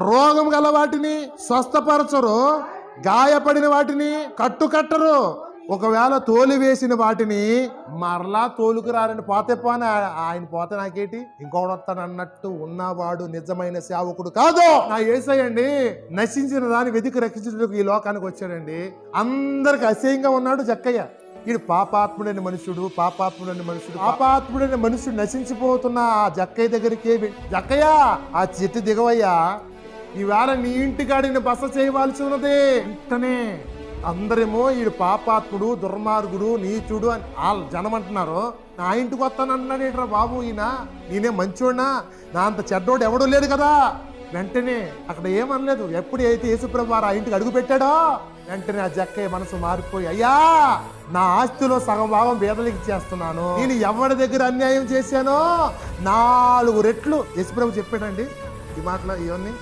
రోగం గల వాటిని స్వస్థపరచరు గాయపడిన వాటిని కట్టుకట్టరు. ఒకవేళ తోలు వేసిన వాటిని మరలా తోలుకురారని పోతే పోని ఆయన పోతే నాకేటి? ఇంకోటి వస్తాను అన్నట్టు ఉన్నవాడు నిజమైన సేవకుడు కాదు. నా ఏసయ్యండి నశించిన దాన్ని వెతికి రక్షించుటకు ఈ లోకానికి వచ్చాడండి. అందరికి అసహ్యంగా ఉన్నాడు జక్కయ్య. వీడు పాపాత్ముడైన మనుషుడు పాపాత్ముడైన మనుషుడు పాపాత్ముడైన మనుషుడు నశించిపోతున్న ఆ జక్కయ్య దగ్గరికి జక్కయ్య ఆ చెట్టు దిగవయ్యా. ఈవేళ నీ ఇంటికాడిని బస చేయవలసి ఉన్నదే. వెంటనే అందరేమో ఈడు పాపాత్ముడు దుర్మార్గుడు నీచుడు అని వాళ్ళు జనం అంటున్నారు నా ఇంటికి వస్తాను ఏంట్రా బాబు ఈయన? నేనే మంచోడినా? నా అంత చెడ్డోడు ఎవడూ లేడు కదా? వెంటనే అక్కడ ఏమనలేదు. ఎప్పుడు అయితే యేసుప్రభు వారు ఆ ఇంటికి అడుగు పెట్టాడో వెంటనే ఆ జక్కయ్య మనసు మారిపోయి అయ్యా నా ఆస్తిలో సగం భావం బేదలకి చేస్తున్నాను. నేను ఎవరి దగ్గర అన్యాయం చేశానో నాలుగు రెట్లు. యేసుప్రభు చెప్పాడండి ఈ మాటలో ఇవన్నీ.